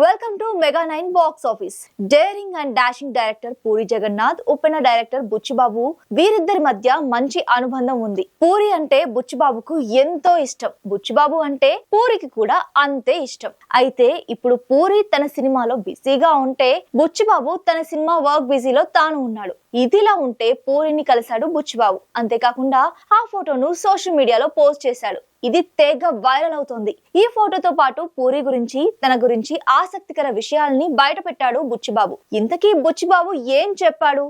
Welcome to mega nine box office daring and dashing director Puri Jagannadh Uppena director Buchibabu వీరిద్దరి మధ్య మంచి అనుబంధం ఉంది. పూరి అంటే బుచ్చిబాబుకు ఎంతో ఇష్టం. బుచ్చిబాబు అంటే పూరికి కూడా అంతే ఇష్టం. అయితే ఇప్పుడు పూరి తన సినిమాలో బిజీగా ఉంటే బుచ్చిబాబు తన సినిమా వర్క్ బిజీలో తాను ఉన్నాడు. ఇదిలా ఉంటే పూరిని కలిశాడు బుచ్చిబాబు అంతేకాకుండా ఆ ఫోటోను సోషల్ మీడియాలో పోస్ట్ చేశాడు. ఇది తెగ వైరల్ అవుతోంది. ఈ ఫోటోతో పాటు పూరి గురించి తన గురించి ఆసక్తికర విషయాల్ని బయట పెట్టాడు బుచ్చిబాబు. ఇంతకీ బుచ్చిబాబు ఏం చెప్పాడు?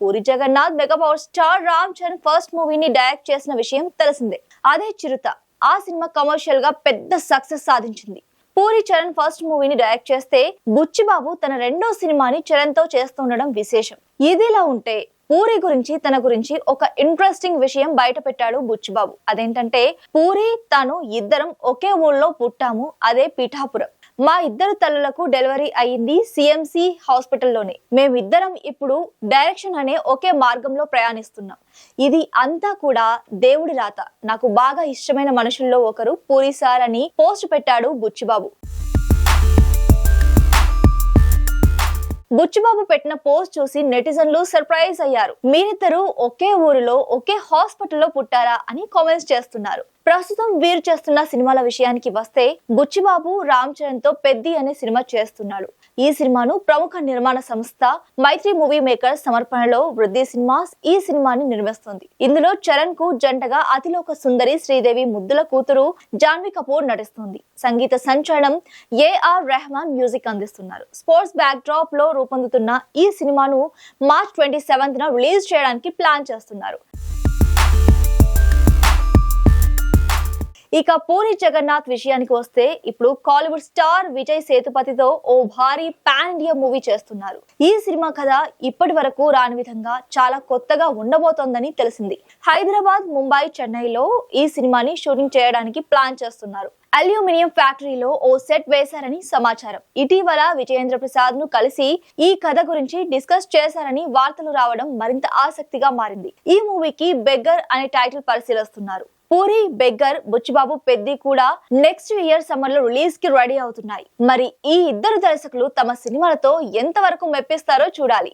Puri Jagannadh mega power star Ram Charan first మూవీని డైరెక్ట్ చేసిన విషయం తెలిసిందే. అదే చిరుత. ఆ సినిమా కమర్షియల్గా పెద్ద సక్సెస్ సాధించింది. పూరి చరణ్ ఫస్ట్ మూవీని డైరెక్ట్ చేస్తే బుచ్చిబాబు తన రెండో సినిమాని చరణ్తో చేస్తుండడం విశేషం. ఇదిలా ఉంటే పూరి గురించి తన గురించి ఒక ఇంట్రెస్టింగ్ విషయం బయట పెట్టాడు బుచ్చిబాబు. అదేంటంటే పూరి తాను ఇద్దరం ఒకే ఊళ్ళో పుట్టాము అదే పీఠాపురం. మా ఇద్దరు తల్లులకు డెలివరీ అయ్యింది సిఎంసి హాస్పిటల్లోనే. మేమిద్దరం ఇప్పుడు డైరెక్షన్ అనే ఒకే మార్గంలో ప్రయాణిస్తున్నాం. ఇది అంతా కూడా దేవుడి రాత. నాకు బాగా ఇష్టమైన మనుషుల్లో ఒకరు పూరి సార్ అని పోస్ట్ పెట్టాడు బుచ్చిబాబు. బుచ్చిబాబు పెట్టిన పోస్ట్ చూసి నెటిజన్లు సర్ప్రైజ్ అయ్యారు. మీరిద్దరూ ఒకే ఊరిలో ఒకే హాస్పిటల్లో పుట్టారా అని కామెంట్స్ చేస్తున్నారు. ప్రస్తుతం వీరు చేస్తున్న సినిమాల విషయానికి వస్తే బుచ్చిబాబు రామ్ చరణ్తో పెద్ది అనే సినిమా చేస్తున్నాడు. ఈ సినిమాను ప్రముఖ నిర్మాణ సంస్థ మైత్రి మూవీ మేకర్ సమర్పణలో వృద్ధి సినిమాస్ ఈ సినిమాని నిర్మిస్తుంది. ఇందులో చరణ్కు జంటగా అతిలోక సుందరి శ్రీదేవి ముద్దుల కూతురు జాన్వి కపూర్ నటిస్తుంది. సంగీత సంచలనం ఏఆర్ రెహమాన్ మ్యూజిక్ అందిస్తున్నారు. స్పోర్ట్స్ బ్యాక్ డ్రాప్లో రూపొందుతున్న ఈ సినిమాను మార్చ్ ట్వంటీ సెవెంత్ న రిలీజ్ చేయడానికి ప్లాన్ చేస్తున్నారు. ఇక పూరి జగన్నాథ్ విషయానికి వస్తే ఇప్పుడు కాలీవుడ్ స్టార్ విజయ్ సేతుపతితో ఓ భారీ పాన్ ఇండియా మూవీ చేస్తున్నారు. ఈ సినిమా కథ ఇప్పటి వరకు రాని విధంగా చాలా కొత్తగా ఉండబోతోందని తెలిసింది. హైదరాబాద్ ముంబై చెన్నైలో ఈ సినిమాని షూటింగ్ చేయడానికి ప్లాన్ చేస్తున్నారు. అల్యూమినియం ఫ్యాక్టరీలో ఓ సెట్ వేశారని సమాచారం. ఇటీవల విజయేంద్ర ప్రసాద్ను కలిసి ఈ కథ గురించి డిస్కస్ చేశారని వార్తలు రావడం మరింత ఆసక్తిగా మారింది. ఈ మూవీకి బెగ్గర్ అనే టైటిల్ పరిశీలిస్తున్నారు. పూరి బెగ్గర్ బుచ్చిబాబు పెద్ది కూడా నెక్స్ట్ ఇయర్ సమ్మర్లో రిలీజ్కి రెడీ అవుతున్నాయి. మరి ఈ ఇద్దరు దర్శకులు తమ సినిమాలతో ఎంతవరకు మెప్పిస్తారో చూడాలి.